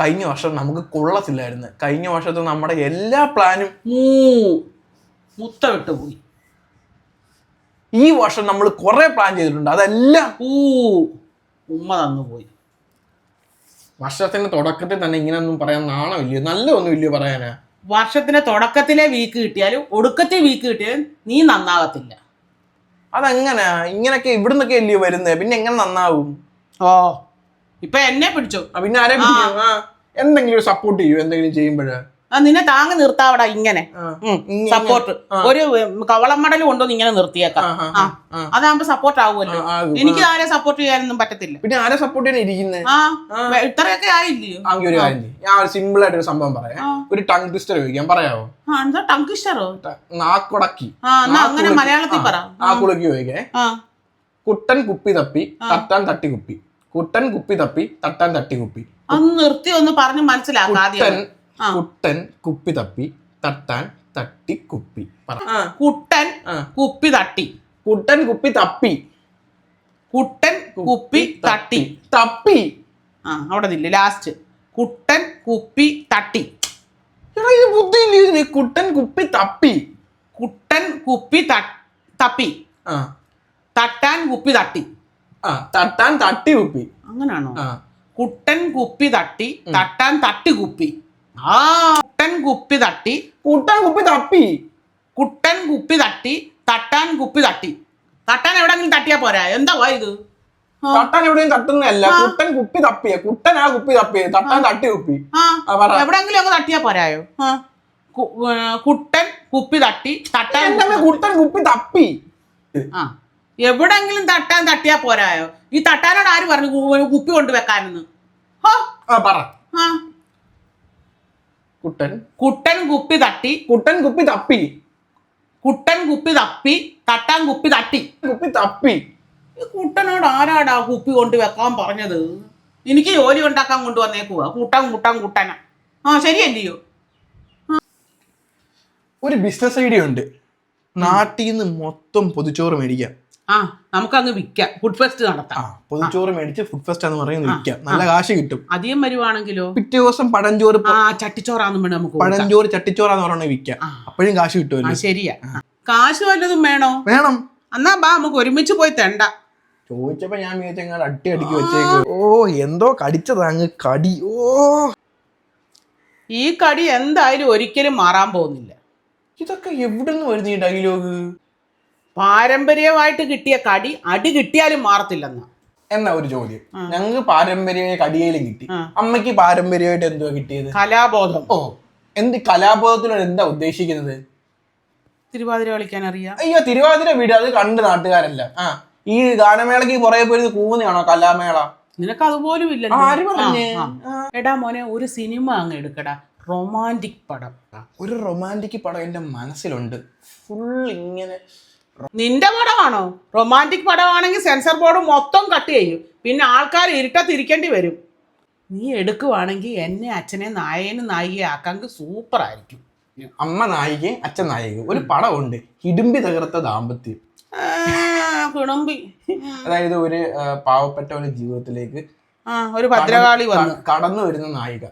കഴിഞ്ഞ വർഷം നമുക്ക് കൊള്ളത്തില്ലായിരുന്നു. കഴിഞ്ഞ വർഷത്തെ നമ്മുടെ എല്ലാ പ്ലാനും മൂ മുത്ത വിട്ടു പോയി ഈ വർഷം നമ്മൾ കുറെ പ്ലാൻ ചെയ്തിട്ടുണ്ട്. അതെല്ലാം ഊ ഉമ്മ തന്നു പോയി വർഷത്തിന്റെ തുടക്കത്തിൽ തന്നെ ഇങ്ങനെയൊന്നും പറയാൻ നാണമില്ലയോ? നല്ലതൊന്നും ഇല്ലയോ പറയാനാ? വർഷത്തിന്റെ തുടക്കത്തിലെ വീക്ക് കിട്ടിയാലും ഒടുക്കത്തെ വീക്ക് കിട്ടിയാലും നീ നന്നാകത്തില്ല. അതെങ്ങനെയാ ഇങ്ങനൊക്കെ ഇവിടുന്നൊക്കെ അല്ലയോ വരുന്നത് പിന്നെ എങ്ങനെ നന്നാവും? ഓ ഇപ്പൊ എന്നെ പിടിച്ചോ? പിന്നെ ആരെ പിടിക്കും? ആ, എന്തെങ്കിലും സപ്പോർട്ട് ചെയ്യൂ? എന്തെങ്കിലും ചെയ്യുമ്പോഴ്? ആ നിന്നെ താങ്ങി നിർത്താവടാ ഇങ്ങനെ. സപ്പോർട്ട് ഒരു കവളം മടൽ കൊണ്ടുവന്ന് ഇങ്ങനെ നിർത്തിയേക്കാം. ആ അതാകുമ്പോ സപ്പോർട്ട് ആവുമല്ലോ. ആ, ആകും. എനിക്ക് ആരെ സപ്പോർട്ട് ചെയ്യാനൊന്നും പറ്റത്തില്ല. പിന്നെ ആരെ സപ്പോർട്ട് ചെയ്യാൻ ഇരിക്കുന്നത് ആ. വെ- ഇത്രയൊക്കെ ആയില്ലയോ ആകെ ഒരു കാര്യം ചെയ്യ്. ഞാൻ ഒരു സിമ്പിൾ ആയിട്ട് ഒരു സംഭവം പറയാം. ഒരു ടങ് ട്വിസ്റ്റർ ചോദിക്കാം. പറയാവോ? ആ എന്താ ടങ്കിസ്റ്ററോ ത- നാക്കുടക്കി. ആ എന്നാ അങ്ങനെ മലയാളത്തിൽ പറ. നാക്കുളക്കി ചോദിക്കേ. ആ. കുട്ടൻ കുപ്പി തപ്പി തട്ടാൻ തട്ടി കുപ്പി. കുട്ടൻ കുപ്പി തപ്പി തട്ടാൻ തട്ടി കുപ്പി. ഒന്ന് നിർത്തി ഒന്ന് പറഞ്ഞ് മനസ്സിലാക്കാം കുട്ടൻ കുട്ടൻ കുപ്പി തപ്പി തട്ടാൻ തട്ടി കുപ്പി. പറ. കുട്ടൻ ആ. കുപ്പി തട്ടി. കുട്ടൻ കുപ്പി തപ്പി. കുട്ടൻ കുപ്പി തട്ടി. തപ്പി. ആ അവിടെ നില്ല. ലാസ്റ്റ് കുട്ടൻ കുപ്പി തട്ടി. എടാ, ഇത് ബുദ്ധിയില്ല ഇതിന്? കുട്ടൻ കുപ്പി തപ്പി. കുട്ടൻ കുപ്പി ത- തപ്പി. ആ. തട്ടാൻ കുപ്പി തട്ടി. ആ തട്ടാൻ തട്ടി കുപ്പി. അങ്ങനാണോ? ആ കുട്ടൻ കുപ്പി തട്ടി തട്ടാൻ തട്ടി കുപ്പി. ആ കുട്ടൻ കുപ്പി തട്ടി കുട്ടൻ കുപ്പി തപ്പി കുട്ടൻ കുപ്പി തട്ടി തട്ടാൻ കുപ്പി തട്ടി. തട്ടാൻ എവിടെങ്കിലും തട്ടിയാ പോരാ? എന്താ ഇത്? തട്ടാൻ എവിടെയും തട്ടുന്നതല്ല. കുട്ടൻ കുപ്പി തപ്പിയ. കുട്ടൻ ആ കുപ്പി തപ്പിയ. തട്ടാൻ തട്ടി കുപ്പി. എവിടെങ്കിലും ഒക്കെ തട്ടിയാ പോരായോ? കുട്ടൻ കുപ്പി തട്ടി തട്ടാൻ കുട്ടൻ കുപ്പി തപ്പി. ആ. എവിടെങ്കിലും തട്ടാൻ തട്ടിയാ പോരായോ? ഈ തട്ടാനോട് ആര് പറഞ്ഞു കുപ്പി കൊണ്ട് വെക്കാനെന്ന് കുട്ടൻ. കുട്ടൻ കുപ്പി തട്ടി. കുട്ടൻ കുപ്പി തപ്പി. കുട്ടൻ കുപ്പി തപ്പി. തട്ടാൻ കുപ്പി തട്ടി. കുപ്പി തപ്പി. ഈ കുട്ടനോട് ആരാടാ കുപ്പി കൊണ്ട് വെക്കാൻ പറഞ്ഞത്? എനിക്ക് ജോലി ഉണ്ടാക്കാൻ കൊണ്ടുവന്നേക്കുക കൂട്ടാൻ കൂട്ടാൻ കൂട്ടാനാ. ആ ശരിയല്ലയോ ഒരു ബിസിനസ് ഐഡിയ ഉണ്ട്. നാട്ടിൽ നിന്ന് മൊത്തം പൊതിച്ചോറ് മേടിക്കാം. ആ നമുക്കങ്ങ് വിൽക്കാം. ഫുഡ് ഫെസ്റ്റ് നടത്താം. പൊതിച്ചോറ് മേടിച്ച് ഫുഡ് ഫെസ്റ്റ് എന്ന് പറയുന്നത് വിൽക്കാം. നല്ല കാശ് കിട്ടും. അധികം വരുവാണെങ്കിലോ? പിറ്റേ ദിവസം പഴഞ്ചോറ് ആ ചട്ടിച്ചോറാന്നും വേണം നമുക്ക്. പഴഞ്ചോറ് ചട്ടിച്ചോറാന്ന് പറയുന്നത് വിൽക്കാം. അപ്പോഴും കാശ് കിട്ടുമല്ലോ. ശരിയാ. കാശ് വല്ലതും വേണോ? വേണം. എന്നാ ബാ നമുക്ക് ഒരുമിച്ച് പോയി തെണ്ട. ചോദിച്ചപ്പോ ഞാൻ വിചാരിച്ചങ്ങാട് അട്ടി അടിക്ക് വെച്ചേക്ക്. ഓ എന്തോ കടിച്ചതാ അങ്ങ് കടി. ഓ. ഈ കടി എന്തായാലും ഒരിക്കലും മാറാൻ പോകുന്നില്ല. ഇതൊക്കെ എവിടുന്ന് വരുന്ന ഈ ഡയലോഗ് പാരമ്പര്യമായിട്ട് കിട്ടിയ കടി അടി കിട്ടിയാലും മാറത്തില്ലെന്ന. എന്നാ ഒരു ചോദ്യം. ഞങ്ങൾക്ക് പാരമ്പര്യമായ കടിയേലും കിട്ടി. അമ്മയ്ക്ക് പാരമ്പര്യമായിട്ട് എന്തുവാ കിട്ടിയത്? കലാബോധം. ഓ എന്ത് കലാബോധത്തിലൂടെ എന്താ ഉദ്ദേശിക്കുന്നത്? തിരുവാതിര കളിക്കാൻ അറിയാം. അയ്യോ തിരുവാതിര വീട് അത് കണ്ട് നാട്ടുകാരല്ല. ആ ഈ ഗാനമേളക്ക് പുറകെ പോയി കൂവുന്നതാണോ കലാമേള? നിനക്ക് അതുപോലും ഇല്ല. എടാ മോനെ ഒരു സിനിമ അങ്ങ് എടുക്കടാ. റൊമാന്റിക് പടം. ഒരു റൊമാന്റിക് പടം എന്റെ മനസ്സിലുണ്ട്. ഫുൾ ഇങ്ങനെ നിന്റെ പടമാണോ? റൊമാന്റിക് പടമാണെങ്കിൽ സെൻസർ ബോർഡ് മൊത്തം കട്ട് ചെയ്യും. പിന്നെ ആൾക്കാർ ഇരുട്ടത്തിരിക്കേണ്ടി വരും. നീ എടുക്കുവാണെങ്കിൽ എന്നെ അച്ഛനെ നായനും നായികയെ ആക്കാമെങ്കിൽ സൂപ്പർ ആയിരിക്കും. അമ്മ നായികയും അച്ഛൻ നായികയും. ഒരു പടമുണ്ട്. ഹിഡുമ്പി തകർത്ത ദാമ്പത്യം. കുണുമ്പി അതായത് ഒരു പാവപ്പെട്ട ഒരു ജീവിതത്തിലേക്ക് ആ ഒരു ഭദ്രകാളി വന്നു. കടന്നു വരുന്ന നായിക.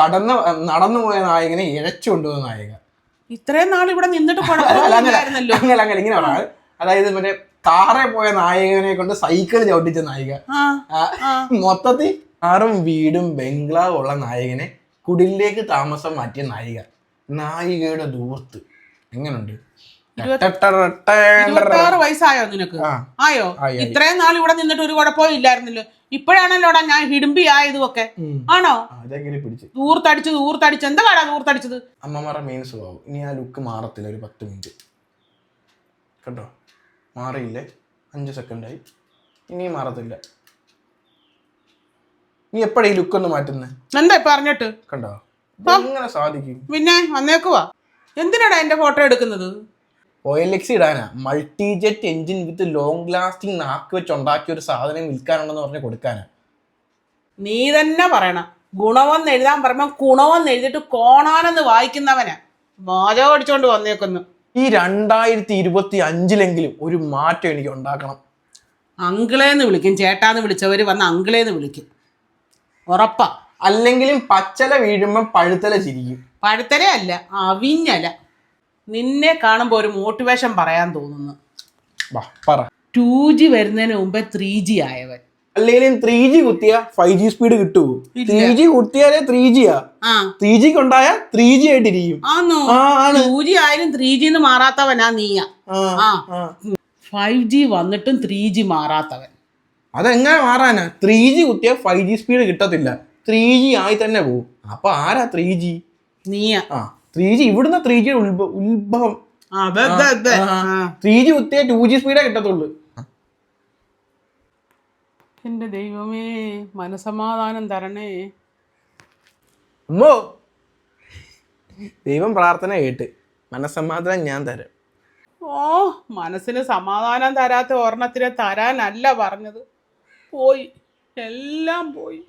കടന്നു നടന്നു പോയ നായകനെ ഇഴച്ചു കൊണ്ടുപോകുന്ന നായിക. ഇത്രയും നാൾ ഇവിടെ നിന്നിട്ട് കുഴപ്പമില്ലായിരുന്നല്ലോ അതായത് മറ്റേ കാറെ പോയ നായകനെ കൊണ്ട് സൈക്കിൾ ചവിട്ടിച്ച നായിക. മൊത്തത്തിൽ ആറും വീടും ബംഗ്ലാവും ഉള്ള നായകനെ കുടിലേക്ക് താമസം മാറ്റിയ നായിക. നായികയുടെ ദൂർത്ത്. എങ്ങനുണ്ട്? ഇരുപത്താറ് വയസ്സായോ നിനക്ക്? ആയോ. ഇത്രയും നാൾ ഇവിടെ നിന്നിട്ട് ഒരു കുഴപ്പവും ഇല്ലായിരുന്നല്ലോ. ഇപ്പോഴാണല്ലോടാ ഞാൻ ഹിഡുംബി ആയതും ഒക്കെ ആണോ? അതെങ്ങനെ പിടിച്ച്? ദൂർത്തടിച്ച് ദൂർത്തടിച്ച് എന്താ കാടാ ദൂർത്തടിച്ചത് അമ്മമാരുടെ മെയിൻ സ്വഭാവം. ഇനി ആ ലുക്ക് മാറത്തില്ല ഒരു പത്ത് മിനിറ്റ് കേട്ടോ? മാറിയില്ലേ? അഞ്ച് സെക്കൻഡായി ഇനിയും മാറത്തില്ല. നീ എപ്പോഴാ ഈ ലുക്ക് ഒന്ന് മാറ്റുന്നേ? എന്താ പറഞ്ഞിട്ട് കണ്ടോ? എങ്ങനെ സാധിക്കും? പിന്നെ വന്നേക്കുവാ. എന്തിനാടാ എന്റെ ഫോട്ടോ എടുക്കുന്നത്? O L X ഇടാനാ. Multi jet engine with long lasting നാക്ക് വെച്ച് ഉണ്ടാക്കിയ ഒരു സാധനം വിൽക്കാനുണ്ടെന്ന് പറഞ്ഞ് കൊടുക്കാനാ. നീ തന്നെ പറയണം. ഗുണമെന്ന് എഴുതാൻ പറയുമ്പോൾ ഗുണമെന്ന് എഴുതിയിട്ട് കോണാനെന്ന് വായിക്കുന്നവനാ. വാചകം അടിച്ചോണ്ട് വന്നേക്കുന്നു. ഈ രണ്ടായിരത്തി ഇരുപത്തി അഞ്ചിലെങ്കിലും ഒരു മാറ്റം എനിക്ക് ഉണ്ടാക്കണം. അങ്കിളേന്ന് വിളിക്കും. ചേട്ടാന്ന് വിളിച്ചവർ വന്ന് അങ്കിളേന്ന് വിളിക്കും. ഉറപ്പാ. അല്ലെങ്കിലും പച്ചല വീഴുമ്പം പഴുത്തല ചിരിക്കും. പഴുത്തല അല്ല അവിഞ്ഞല. നിന്നെ കാണുമ്പോൾ ഒരു മോട്ടിവേഷൻ പറയാൻ തോന്നുന്നു. പറ. ടു ജി വരുന്നതിന് മുമ്പേ ത്രീ ജി ആയവൻ. അല്ലെങ്കിലും ത്രീ ജി കുത്തിയ ഫൈവ് ജി സ്പീഡ് കിട്ടുമോ. ത്രീ ജി കുത്തിയാലേ ത്രീ ജിയാ ആ. ത്രീ ജിക്ക് ഉണ്ടായ ത്രീ ജി ആയിട്ടിരിക്കും ടൂ ജി ആയാലും ത്രീ ജിന്ന് മാറാത്തവനാ നീയാ ഫൈവ് ജി വന്നിട്ടും ത്രീ ജി മാറാത്തവൻ. അതെങ്ങനെ മാറാനാ? ത്രീ ജി കുത്തിയ ഫൈവ് ജി സ്പീഡ് കിട്ടത്തില്ല. ത്രീ ജി ആയി തന്നെ പോകും അപ്പൊ ആരാ ത്രീ ജി നീയാ. ആ. ത്രീ ജി ഇവിടുന്ന് ത്രീ ജി ഉത്ഭവം. ത്രീ ജി കുത്തിയ ടു ജി സ്പീഡേ കിട്ടത്തുള്ളൂ. എന്റെ ദൈവമേ മനസമാധാനം തരണേ. അമ്മോ ദൈവം പ്രാർത്ഥന കേട്ട്. മനസ്സമാധാനം ഞാൻ തരാം. ഓ മനസ്സിന് സമാധാനം തരാത്ത ഒരെണ്ണത്തിനെ തരാനല്ല പറഞ്ഞത്. പോയി എല്ലാം പോയി.